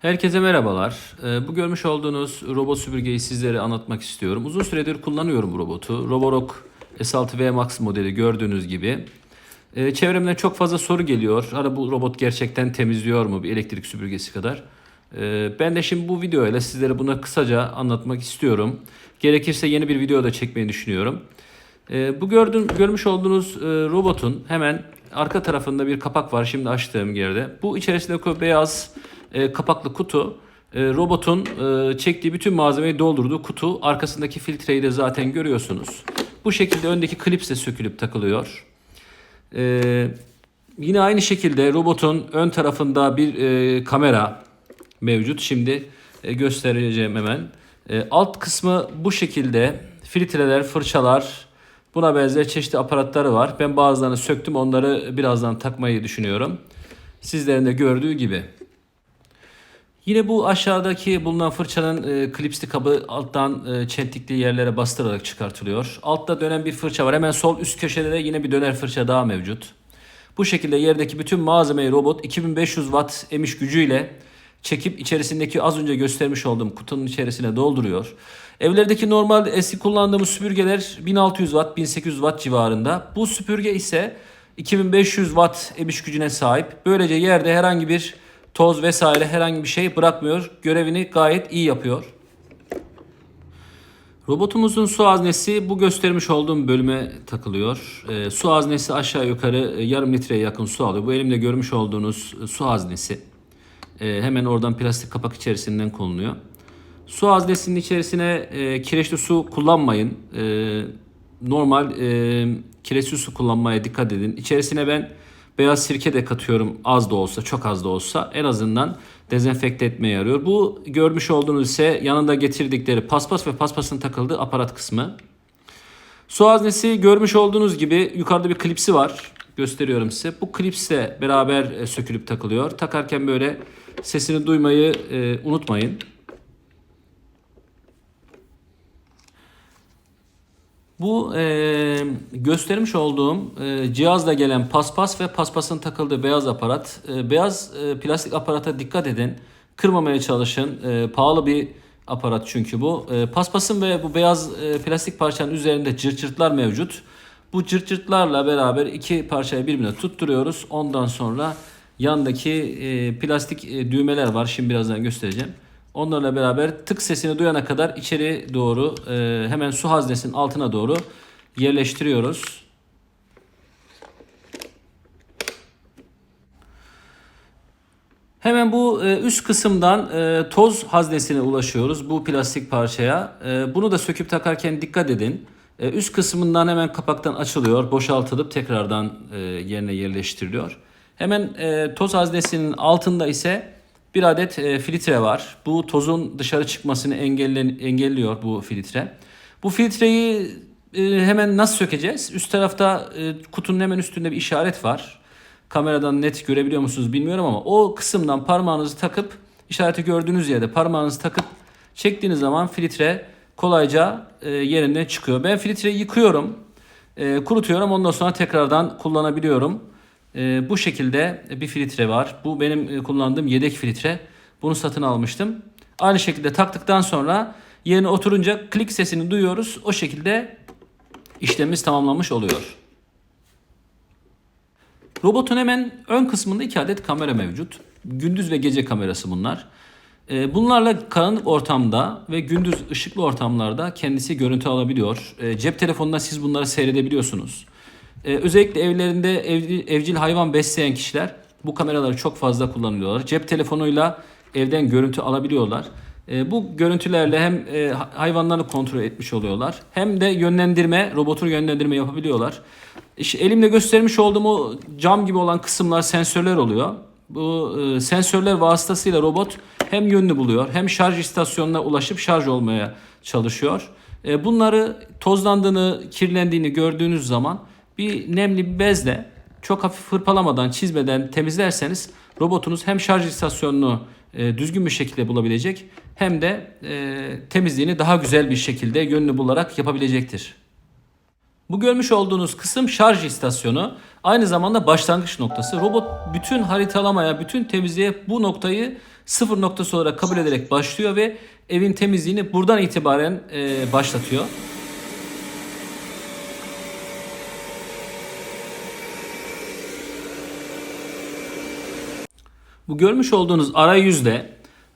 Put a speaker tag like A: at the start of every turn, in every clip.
A: Herkese merhabalar. Ee, Bu görmüş olduğunuz robot süpürgeyi sizlere anlatmak istiyorum. Uzun süredir kullanıyorum bu robotu. Roborock S6V Max modeli gördüğünüz gibi. Ee, Çevremden çok fazla soru geliyor. Hani bu robot gerçekten temizliyor mu bir elektrik süpürgesi kadar? Ee, Ben de şimdi bu videoyla sizlere buna kısaca anlatmak istiyorum. Gerekirse yeni bir video da çekmeyi düşünüyorum. Bu gördüğün, görmüş olduğunuz e, robotun hemen arka tarafında bir kapak var şimdi açtığım yerde. Bu içerisindeki o beyaz e, kapaklı kutu e, robotun e, çektiği bütün malzemeyi doldurduğu kutu. Arkasındaki filtreyi de zaten görüyorsunuz. Bu şekilde öndeki klips de sökülüp takılıyor. Ee, yine aynı şekilde robotun ön tarafında bir e, kamera mevcut. Şimdi e, göstereceğim hemen. E, alt kısmı bu şekilde. Filtreler, fırçalar, buna benzer çeşitli aparatları var. Ben bazılarını söktüm. Onları birazdan takmayı düşünüyorum. Sizlerin de gördüğü gibi. Yine bu aşağıdaki bulunan fırçanın e, klipsli kabı alttan e, çentikli yerlere bastırarak çıkartılıyor. Altta dönen bir fırça var. Hemen sol üst köşede de yine bir döner fırça daha mevcut. Bu şekilde yerdeki bütün malzemeyi robot 2500 watt emiş gücüyle çekip içerisindeki az önce göstermiş olduğum kutunun içerisine dolduruyor. Evlerdeki normal eski kullandığımız süpürgeler 1600 watt 1800 watt civarında. Bu süpürge ise 2500 watt emiş gücüne sahip. Böylece yerde herhangi bir toz vesaire herhangi bir şey bırakmıyor. Görevini gayet iyi yapıyor. Robotumuzun su haznesi bu göstermiş olduğum bölüme takılıyor. Ee, su haznesi aşağı yukarı e, yarım litreye yakın su alıyor. Bu elimde görmüş olduğunuz e, su haznesi. Ee, hemen oradan plastik kapak içerisinden konuluyor. Su haznesinin içerisine e, kireçli su kullanmayın. E, normal e, kireçli su kullanmaya dikkat edin. İçerisine ben beyaz sirke de katıyorum az da olsa çok az da olsa en azından dezenfekte etmeye yarıyor. Bu görmüş olduğunuz ise yanında getirdikleri paspas ve paspasın takıldığı aparat kısmı. Su haznesi görmüş olduğunuz gibi yukarıda bir klipsi var. Gösteriyorum size. Bu klipsle beraber e, sökülüp takılıyor. Takarken böyle sesini duymayı e, unutmayın. Bu e, göstermiş olduğum e, cihazla gelen paspas ve paspasın takıldığı beyaz aparat. E, beyaz e, plastik aparata dikkat edin. Kırmamaya çalışın. E, pahalı bir aparat çünkü bu. E, paspasın ve bu beyaz e, plastik parçanın üzerinde cırt cırtlar mevcut. Bu cırt cırtlarla beraber iki parçayı birbirine tutturuyoruz. Ondan sonra yandaki e, plastik e, düğmeler var. Şimdi birazdan göstereceğim. Onlarla beraber tık sesini duyana kadar içeri doğru e, hemen su haznesinin altına doğru yerleştiriyoruz. Hemen bu e, üst kısımdan e, toz haznesine ulaşıyoruz bu plastik parçaya. E, bunu da söküp takarken dikkat edin. E, üst kısmından hemen kapaktan açılıyor, boşaltılıp tekrardan e, yerine yerleştiriliyor. Hemen e, toz haznesinin altında ise bir adet e, filtre var. Bu tozun dışarı çıkmasını engellen, engelliyor bu filtre. Bu filtreyi e, hemen nasıl sökeceğiz? Üst tarafta e, kutunun hemen üstünde bir işaret var. Kameradan net görebiliyor musunuz bilmiyorum ama o kısımdan parmağınızı takıp işareti gördüğünüz yerde parmağınızı takıp çektiğiniz zaman filtre kolayca e, yerinden çıkıyor. Ben filtreyi yıkıyorum, e, kurutuyorum ondan sonra tekrardan kullanabiliyorum. E, bu şekilde bir filtre var. Bu benim e, kullandığım yedek filtre. Bunu satın almıştım. Aynı şekilde taktıktan sonra yerine oturunca klik sesini duyuyoruz. O şekilde işlemimiz tamamlanmış oluyor. Robotun hemen ön kısmında iki adet kamera mevcut. Gündüz ve gece kamerası bunlar. Ee, Bunlarla karanlık ortamda ve gündüz ışıklı ortamlarda kendisi görüntü alabiliyor. Ee, Cep telefonunda siz bunları seyredebiliyorsunuz. Ee, Özellikle evlerinde evcil, evcil hayvan besleyen kişiler bu kameraları çok fazla kullanıyorlar. Cep telefonuyla evden görüntü alabiliyorlar. Ee, Bu görüntülerle hem e, ha- hayvanları kontrol etmiş oluyorlar hem de yönlendirme, robotun yönlendirme yapabiliyorlar. İşte elimde göstermiş olduğum o cam gibi olan kısımlar sensörler oluyor. Bu e, sensörler vasıtasıyla robot hem yönünü buluyor hem şarj istasyonuna ulaşıp şarj olmaya çalışıyor. E, bunları tozlandığını, kirlendiğini gördüğünüz zaman bir nemli bir bezle çok hafif hırpalamadan, çizmeden temizlerseniz robotunuz hem şarj istasyonunu e, düzgün bir şekilde bulabilecek hem de e, temizliğini daha güzel bir şekilde yönünü bularak yapabilecektir. Bu görmüş olduğunuz kısım şarj istasyonu. Aynı zamanda başlangıç noktası. Robot bütün haritalamaya, bütün temizliğe bu noktayı sıfır noktası olarak kabul ederek başlıyor ve evin temizliğini buradan itibaren e, başlatıyor. Bu görmüş olduğunuz arayüzde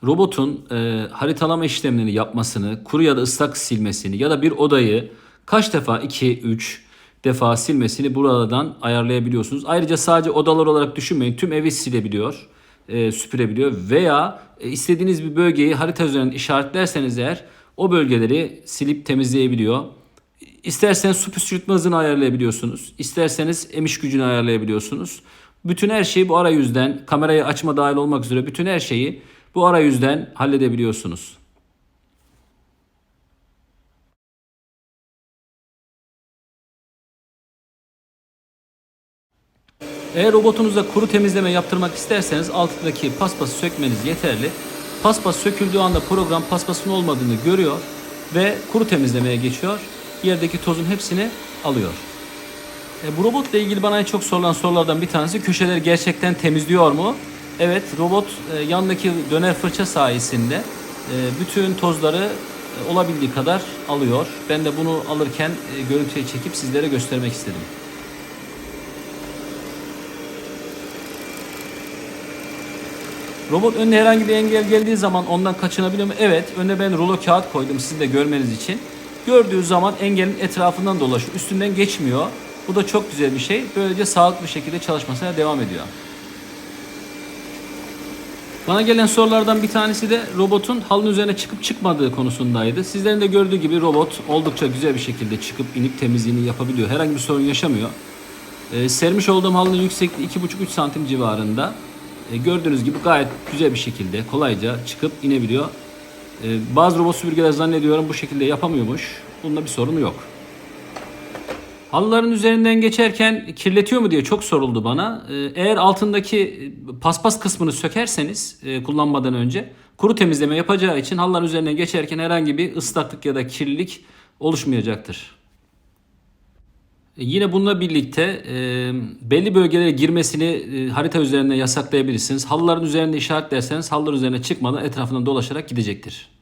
A: robotun e, haritalama işlemlerini yapmasını, kuru ya da ıslak silmesini ya da bir odayı kaç defa 2, 3 defa silmesini buradan ayarlayabiliyorsunuz. Ayrıca sadece odalar olarak düşünmeyin. Tüm evi silebiliyor, e, süpürebiliyor veya e, istediğiniz bir bölgeyi harita üzerinden işaretlerseniz eğer o bölgeleri silip temizleyebiliyor. İsterseniz su püskürtme hızını ayarlayabiliyorsunuz. İsterseniz emiş gücünü ayarlayabiliyorsunuz. Bütün her şeyi bu arayüzden, kamerayı açma dahil olmak üzere bütün her şeyi bu arayüzden halledebiliyorsunuz. Eğer robotunuzda kuru temizleme yaptırmak isterseniz altındaki paspası sökmeniz yeterli. Paspas söküldüğü anda program paspasın olmadığını görüyor ve kuru temizlemeye geçiyor. Yerdeki tozun hepsini alıyor. E, bu robotla ilgili bana en çok sorulan sorulardan bir tanesi köşeleri gerçekten temizliyor mu? Evet robot e, yandaki döner fırça sayesinde e, bütün tozları e, olabildiği kadar alıyor. Ben de bunu alırken e, görüntüye çekip sizlere göstermek istedim. Robot önüne herhangi bir engel geldiği zaman ondan kaçınabiliyor mu? Evet. Önüne ben rulo kağıt koydum sizin de görmeniz için. Gördüğü zaman engelin etrafından dolaşıyor. Üstünden geçmiyor. Bu da çok güzel bir şey. Böylece sağlıklı bir şekilde çalışmasına devam ediyor. Bana gelen sorulardan bir tanesi de robotun halının üzerine çıkıp çıkmadığı konusundaydı. Sizlerin de gördüğü gibi robot oldukça güzel bir şekilde çıkıp inip temizliğini yapabiliyor. Herhangi bir sorun yaşamıyor. Ee, sermiş olduğum halının yüksekliği 2,5-3 santim civarında. Ee, gördüğünüz gibi gayet güzel bir şekilde kolayca çıkıp inebiliyor. Ee, bazı robot süpürgeler zannediyorum bu şekilde yapamıyormuş. Bunda bir sorunu yok. Halıların üzerinden geçerken kirletiyor mu diye çok soruldu bana. Ee, Eğer altındaki paspas kısmını sökerseniz e, kullanmadan önce kuru temizleme yapacağı için halıların üzerinden geçerken herhangi bir ıslaklık ya da kirlilik oluşmayacaktır. E, Yine bununla birlikte e, belli bölgelere girmesini harita üzerinden yasaklayabilirsiniz. Halıların üzerinde işaretlerseniz halılar üzerine çıkmadan etrafından dolaşarak gidecektir.